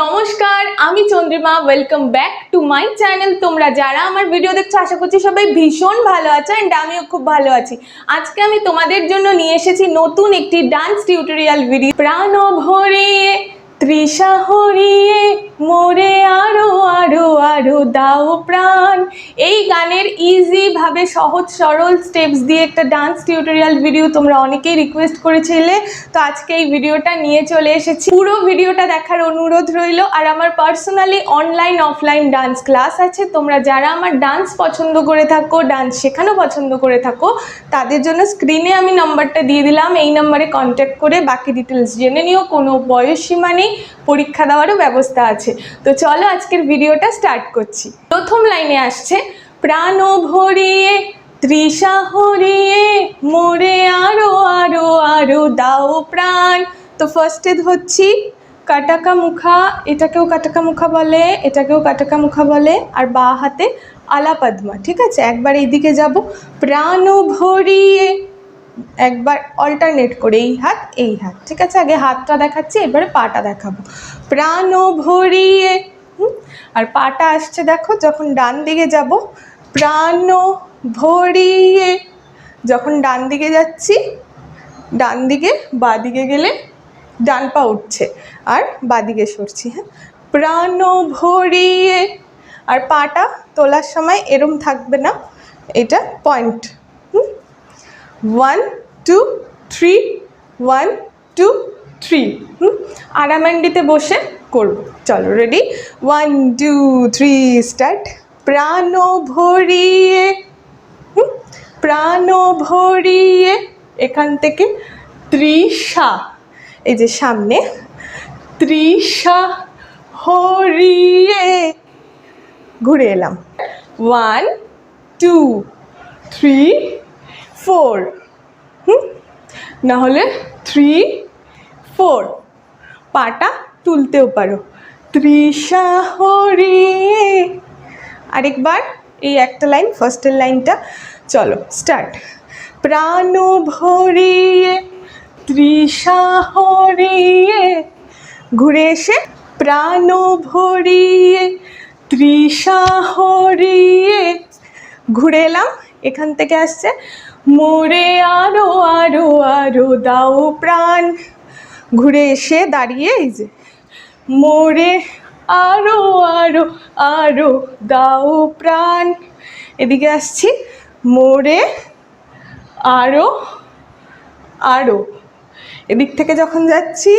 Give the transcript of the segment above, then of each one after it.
নমস্কার, আমি Chandrima welcome back to my channel তোমরা যারা আমার ভিডিও দেখছ, আশা করছি সবাই ভীষণ ভালো আছো অ্যান্ড আমিও খুব ভালো আছি। আজকে আমি তোমাদের জন্য নিয়ে এসেছি নতুন একটি ডান্স টিউটোরিয়াল ভিডিও প্রাণ ভরিয়ে তৃষা হরিয়ে মোরে আরও আরও আরও দাও প্রাণ। এই গানের ইজি ভাবে সহজ, সরল স্টেপস দিয়ে একটা ডান্স টিউটোরিয়াল ভিডিও তোমরা অনেকেই রিকোয়েস্ট করেছিলে। তো আজকে এই ভিডিওটা নিয়ে চলে এসেছি। পুরো ভিডিওটা দেখার অনুরোধ রইল। আর আমার personally online offline dance class আছে। তোমরা যারা আমার ডান্স পছন্দ করে থাকো ডান্স শেখানো পছন্দ করে থাকো, তাদের জন্য স্ক্রিনে আমি নাম্বারটা দিয়ে দিলাম। এই নাম্বারে কন্ট্যাক্ট করে বাকি ডিটেলস জেনে নিও। কোনো বয়স সীমা নেই। পরীক্ষা দেওয়ারও ব্যবস্থা আছে। তো চলো আজকের ভিডিওটা স্টার্ট করছি। প্রথম লাইনে আসছে প্রাণ ভরিয়ে, তৃষা হরিয়ে, মোরে আরও আরও আরও দাও প্রাণ। তো ফার্স্টে ধরছি কাটাকা মুখা এটাকেও কাটাকা মুখা বলে, এটাকেও কাটাকা মুখা বলে, আর বা হাতে আলাপদ্মা, ঠিক আছে? একবার এইদিকে যাব প্রাণ ভরিয়ে একবার অল্টারনেট করে, এই হাত এই হাত, ঠিক আছে? আগে হাতটা দেখাচ্ছি, এবারে পাটা দেখাবো। প্রাণ ভরিয়ে। আর পাটা আসছে দেখো, যখন ডান দিকে যাব প্রাণ ভরিয়ে। যখন ডান দিকে যাচ্ছি, ডান দিকে, বাঁ দিকে গেলে ডান পা উঠছে, আর বাদিকে সরছি হ্যাঁ? প্রাণ ভরিয়ে। আর পাটা তোলার সময় এরম থাকবে না, এটা পয়েন্ট হুম? One two three one two three আরামান্ডিতে বসে করব। চলো ready one two three start প্রাণ ভরিয়ে প্রাণ ভরিয়ে, এখান থেকে ত্রিশা এই যে সামনে ত্রিশা হরিয়ে ঘুরে এলাম। ওয়ান টু থ্রি ফোর হুম? নাহলে থ্রি পাটা তুলতেও পারো। ত্রিশা হরিয়ে আরেকবার এই একটা লাইন ফার্স্টের লাইনটা। চলো স্টার্ট প্রাণ ভরিয়ে তৃষা হরিয়ে ঘুরে এসে প্রাণ ভরিয়ে তৃষা হরিয়ে ঘুরে এলাম, এখান থেকে আসছে। মোরে আরও আরও আরও দাও প্রাণ। ঘুরে এসে দাঁড়িয়ে এই যে। মোরে আরও আরও আরও দাও প্রাণ। এদিকে আসছি। মোরে আরও আরও। এদিক থেকে যখন যাচ্ছি,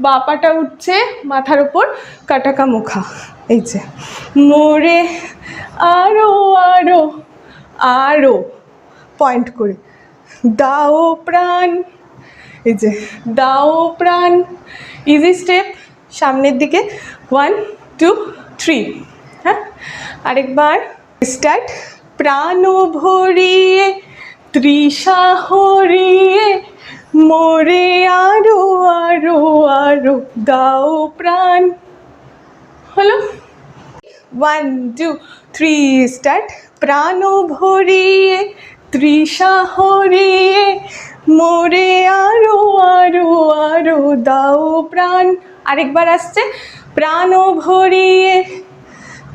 বাপাটা উঠছে মাথার ওপর কাটাকা মুখা এই যে। মোরে আরও আরও আরও। পয়েন্ট করে। দাও প্রাণ। এই যে, দাও প্রাণ। ইজি স্টেপ সামনের দিকে। ওয়ান টু থ্রি হ্যাঁ? আরেকবার। স্টার্ট প্রাণ ভরিয়ে, তৃষা হরিয়ে, মোরে আরও আরও আরও। দাও প্রাণ। হলো? ওয়ান টু থ্রি স্টার্ট প্রাণ ভরিয়ে তৃষা হরিয়ে, মোরে আরও আরও আরও দাও প্রাণ। আরেকবার আসছে, প্রাণ ভরিয়ে,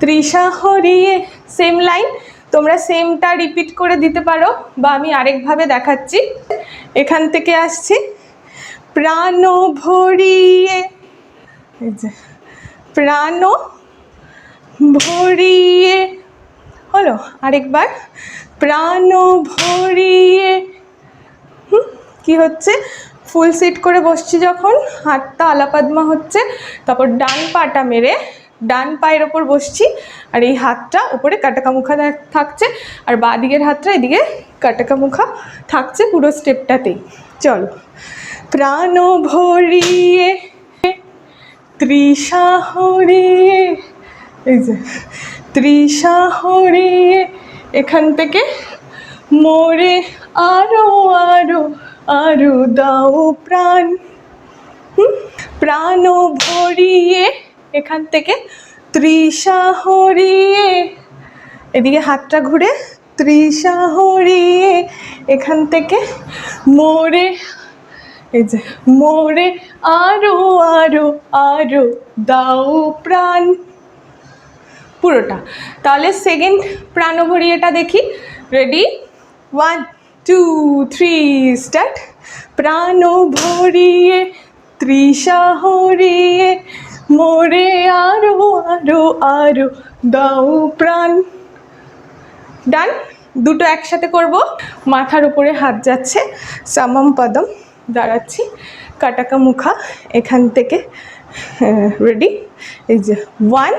তৃষা হরিয়ে সেম লাইন তোমরা সেমটা রিপিট করে দিতে পারো, বা আমি আরেকভাবে দেখাচ্ছি। এখান থেকে আসছি। প্রাণ ভরিয়ে প্রাণ ভরিয়ে, হলো আরেকবার। প্রাণ ভরিয়ে। কি হচ্ছে? ফুল সিট করে বসছি যখন, হাতটা আলাপাদমা হচ্ছে, তারপর ডান পাটা মেরে ডান পায়ের ওপর বসছি, আর এই হাতটা উপরে কাটাকা মুখা থাক- থাকছে, আর বাঁ দিকের হাতটা এদিকে কাটাকা মুখা থাকছে পুরো স্টেপটাতেই। চলো। প্রাণ ভরিয়ে, তৃষা হরিয়ে, এই যে, তৃষা হরিয়ে এখান থেকে? মোরে আরও আরও আরও দাও প্রাণ? প্রাণ ভরিয়ে এখান থেকে তৃষা হরিয়ে, এদিকে হাতটা ঘুরে, তৃষা হরিয়ে এখান থেকে মোরে, এই যে, মোরে আরও আরও আরও দাও প্রাণ। পুরোটা। তাহলে সেকেন্ড প্রাণ ভরিয়েটা দেখি। Ready one two three start প্রাণ ভরিয়ে তৃষা মোরে আরও আরও আরও, দাও প্রাণ। ডান দুটো একসাথে করব। মাথার উপরে হাত যাচ্ছে। সামাম পদম, দাঁড়াচ্ছি। কাটাকা মুখা এখান থেকে রেডি এই যে ওয়ান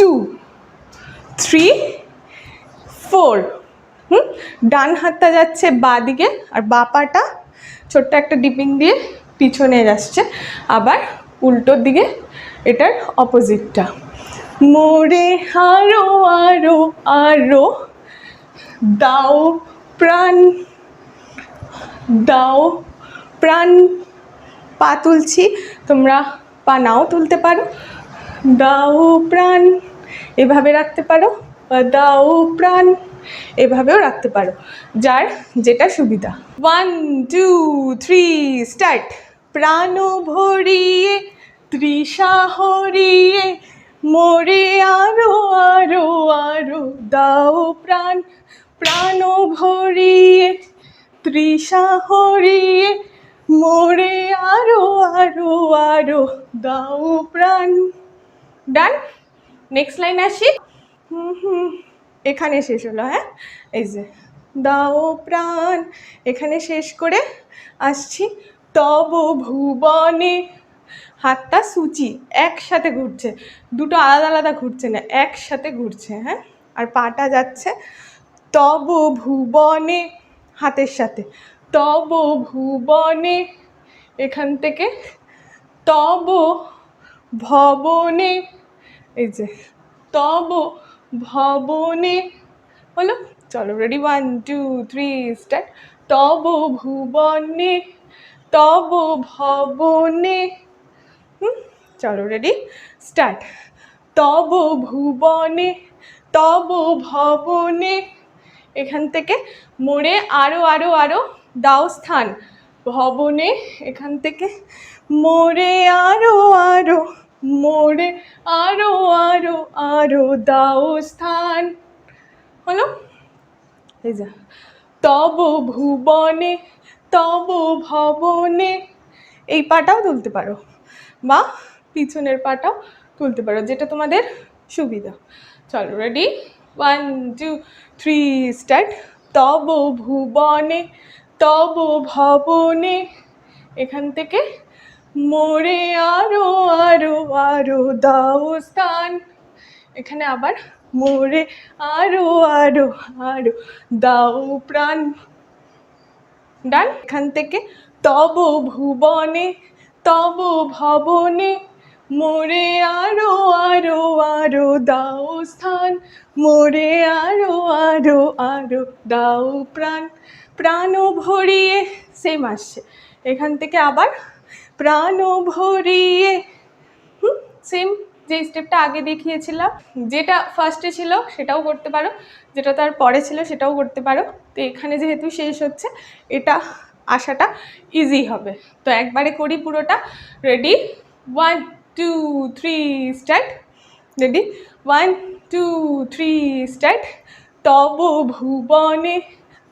টু, থ্রি, ফোর। হুম? ডান হাতটা যাচ্ছে বা দিকে আর বা পাটা ছোট্ট একটা ডিপিং দিয়ে পিছনে যাচ্ছে। আবার উল্টোর দিকে এটার অপোজিটটা। মোরে আরও আরও আরও। দাও প্রাণ দাও প্রাণ। পা তুলছি, তোমরা পা নাও তুলতে পারো। দাও প্রাণ। এভাবে রাখতে পারো। দাও প্রাণ। এভাবেও রাখতে পারো। যার যেটা সুবিধা। ওয়ান টু থ্রি স্টার্ট প্রাণ ভরিয়ে, তৃষা হরিয়ে, মোরে আরও আরও আরও। দাও প্রাণ। প্রাণ ভরিয়ে, তৃষা হরিয়ে, মোরে আরও আরও আরও। দাও প্রাণ। ডান নেক্সট লাইন আসি? এখানে শেষ হলো হ্যাঁ? এই যে, দাও প্রাণ। এখানে শেষ করে আসছি। তব ভুবনে। হাতটা সুচি, একসাথে ঘুরছে। দুটো আলাদা আলাদা ঘুরছে না, একসাথে ঘুরছে হ্যাঁ? আর পাটা যাচ্ছে, তব ভুবনে, হাতের সাথে। তব ভুবনে, এখান থেকে তব ভবনে। এই যে, তব ভবনে হলো চলো ready one two three start তব ভুবনে, তব ভবনে, হুম? চলো রেডি স্টার্ট তব ভুবনে, তব ভবনে, এখান থেকে মোড়ে আরও আরও আরও দাও স্থান। ভবনে, এখান থেকে মোড়ে আরও আরও মোড়ে আরও আরও দাও স্থান। হলো? এই যা। তব ভুবনে, তব ভবনে। এই পাটাও তুলতে পারো। বা পিছনের পাটাও তুলতে পারো, যেটা তোমাদের সুবিধা। চলো ready one two three start তব ভুবনে, তব ভবনে। এখান থেকে মোরে আরও আরও আরও দাও স্থান। এখানে আবার মোরে আরও আরও আরও দাও প্রাণ। ডান? এখান থেকে তব ভুবনে, তব ভবনে মোরে আরও আরও আরও দাও স্থান। মোরে আরও আরও আরও দাও প্রাণ। প্রাণ ভরিয়ে সেম আসছে। এখান থেকে আবার প্রাণ ভরিয়ে, হুম সেম যে স্টেপটা আগে দেখিয়েছিলাম, যেটা ফার্স্টে ছিল সেটাও করতে পারো, যেটা তার পরে ছিল সেটাও করতে পারো। তো এখানে যেহেতু শেষ হচ্ছে, এটা আসাটা ইজি হবে। তো একবারে করি পুরোটা। Ready one two three start ready one two three start তব ভুবনে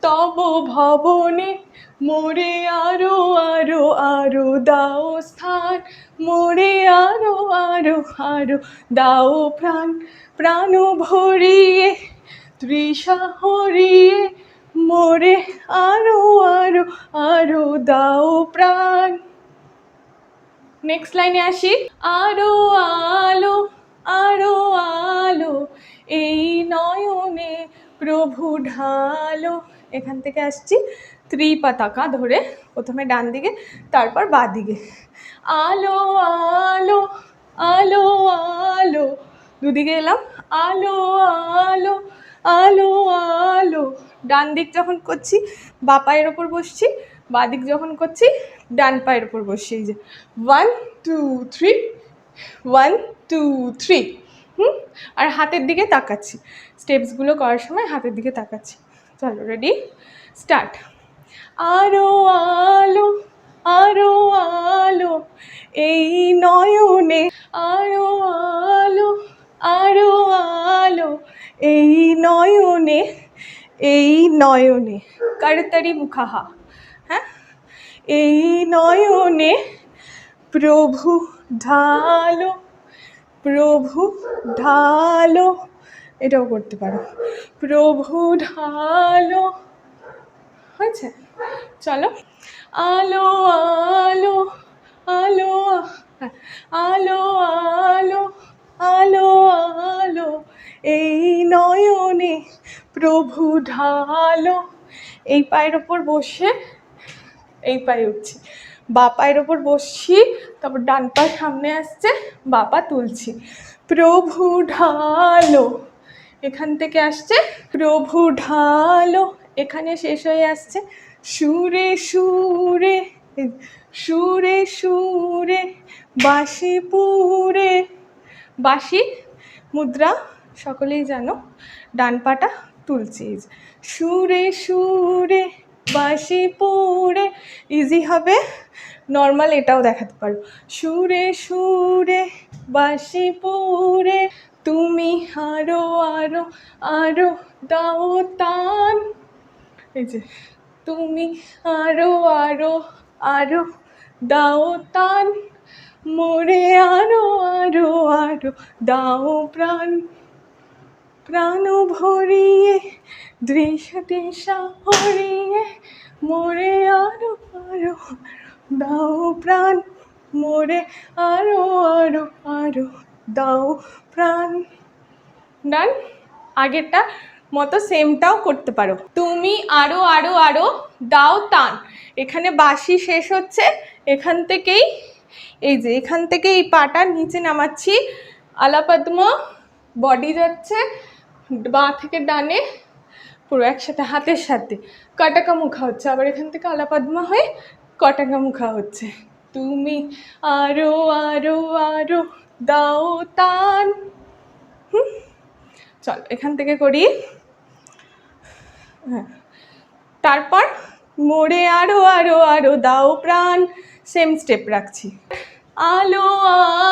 তব ভবনে মোরে আরও আরও আরও দাও স্থান। মোরে আরও আরও আরও দাও প্রাণ। প্রাণ ভরিয়ে, তৃষা হরিয়ে মোরে আরও আরও আরও দাও প্রাণ। নেক্সট লাইনে আসি। আরও আলো আরও আলো, এই নয়নে প্রভু ঢালো। এখান থেকে আসছি ত্রিপতাকা ধরে প্রথমে ডান দিকে, তারপর বাঁ দিকে। আলো আলো আলো আলো। দুদিকে এলাম, আলো আলো আলো আলো। ডান দিক যখন করছি, বা পায়ের ওপর বসছি, বাঁ দিক যখন করছি, ডান পায়ের ওপর বসছি। এই যে one two three one two three হুম? আর হাতের দিকে তাকাচ্ছি। স্টেপসগুলো করার সময় হাতের দিকে তাকাচ্ছি। চলো রেডি স্টার্ট আরও আলো আরও আলো এই নয়নে আরও আলো আরও আলো এই নয়নে এই নয়নে করতরি মুখাহা হ্যাঁ এই নয়নে প্রভু ঢালো প্রভু ঢালো এটাও করতে পারো। প্রভু ঢালো। হয়েছে? চলো। আলো আলো আলো আলো আলো আলো আলো, এই নয়নে প্রভু ঢালো। এই পায়ের ওপর বসে, এই পায়ে উঠছি। বা পায়ের ওপর বসছি, তারপর ডান পা সামনে আসছে, বা পা তুলছি। প্রভু ঢালো। এখান থেকে আসছে প্রভু ঢালো। এখানে শেষ হয়ে আসছে। সুরে সুরে সুরে সুরে বাসি পুরে বাসি মুদ্রা সকলেই জানো ডান পাটা তুলছি। সুরে সুরে বাসি পুরে ইজি হবে নর্মাল এটাও দেখাতে পারো। সুরে সুরে বাসি পুরে তুমি আরও আরও আরও দাও তান। এই যে, তুমি আরও আরও আরও দাও তান। মোরে আরও আরও আরও দাও প্রাণ। প্রাণ ভরিয়ে দৃশ্য দিশা হরিয়ে মোরে আরও আরও দাও প্রাণ। মোরে আরও আরও আরও দাও প্রাণ। ডান আগেরটা মতো সেমটাও করতে পারো। তুমি আরও আরও আরও দাও টান। এখানে বাসি শেষ হচ্ছে। এখান থেকেই, এই যে এখান থেকে এই পাটা নিচে নামাচ্ছি। আলাপদ্ম বডি যাচ্ছে, বাঁ থেকে ডানে, পুরো একসাথে, হাতের সাথে। কটাকা মুখা হচ্ছে। আবার এখান থেকে আলাপদ্মা হয়ে কটাকা মুখা হচ্ছে। তুমি আরও আরও আরও। দাও টান। চল, এখান থেকে করি। হ্যাঁ। তারপর মোড়ে আরও আরও আরও দাও প্রাণ। সেম স্টেপ রাখছি। আলো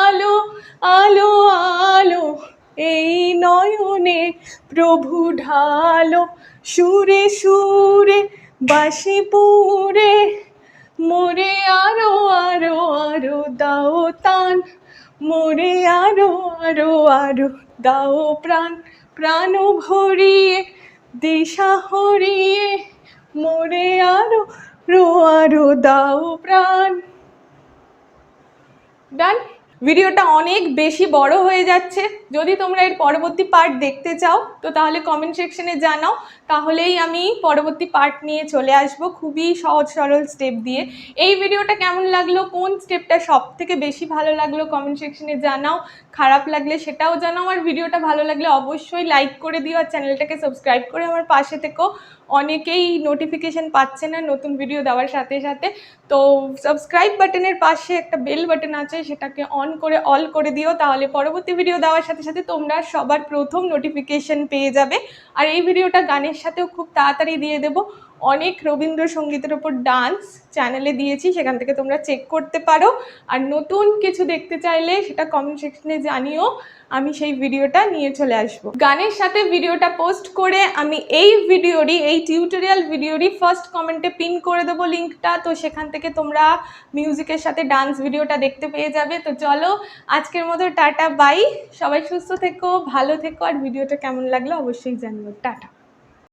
আলো আলো আলো, এই নয়নে প্রভু ঢালো। সুরে সুরে বাসি পুরে মোরে আরও আরও আরও দাও তান মোরে আরও আরও আরও দাও প্রাণ প্রাণ ভরিয়ে, দিশা হরিয়ে। মোরে আরও রো আরও দাও প্রাণ। ডান। ভিডিওটা অনেক বেশি বড় হয়ে যাচ্ছে। যদি তোমরা এর পরবর্তী পার্ট দেখতে চাও, তো তাহলে কমেন্ট সেকশনে জানাও। তাহলেই আমি পরবর্তী পার্ট নিয়ে চলে আসব খুবই সহজ সরল স্টেপ দিয়ে। এই ভিডিওটা কেমন লাগল? কোন স্টেপটা সব থেকে বেশি ভালো লাগল? কমেন্ট সেকশনে জানাও। খারাপ লাগলে সেটাও জানাও। আর ভিডিওটা ভালো লাগলে অবশ্যই লাইক করে দিও। আর চ্যানেলটাকে সাবস্ক্রাইব করে আমার পাশে থেকেও অনেকেই নোটিফিকেশন পাচ্ছে না নতুন ভিডিও দেওয়ার সাথে সাথে। তো সাবস্ক্রাইব বাটনের পাশে একটা বেল বাটন আছে, সেটাকে অন করে অল করে দিও। তাহলে পরবর্তী ভিডিও দেওয়ার সাথে সাথে তোমরা সবার প্রথম নোটিফিকেশন পেয়ে যাবে। আর এই ভিডিওটা গানের সাথেও খুব তাড়াতাড়ি দিয়ে দেবো। অনেক রবীন্দ্রসঙ্গীতের ওপর ডান্স চ্যানেলে দিয়েছি, সেখান থেকে তোমরা চেক করতে পারো। আর নতুন কিছু দেখতে চাইলে সেটা কমেন্ট সেকশনে জানিও, আমি সেই ভিডিওটা নিয়ে চলে আসব। গানের সাথে ভিডিওটা পোস্ট করে আমি এই ভিডিওরই এই টিউটোরিয়াল ভিডিওরই ফার্স্ট কমেন্টে পিন করে দেবো লিঙ্কটা তো সেখান থেকে তোমরা মিউজিকের সাথে ডান্স ভিডিওটা দেখতে পেয়ে যাবে। তো চলো, আজকের মতো টাটা বাই সবাই সুস্থ থেকো, ভালো থেকো। আর ভিডিওটা কেমন লাগল অবশ্যই জানিও। টাটা।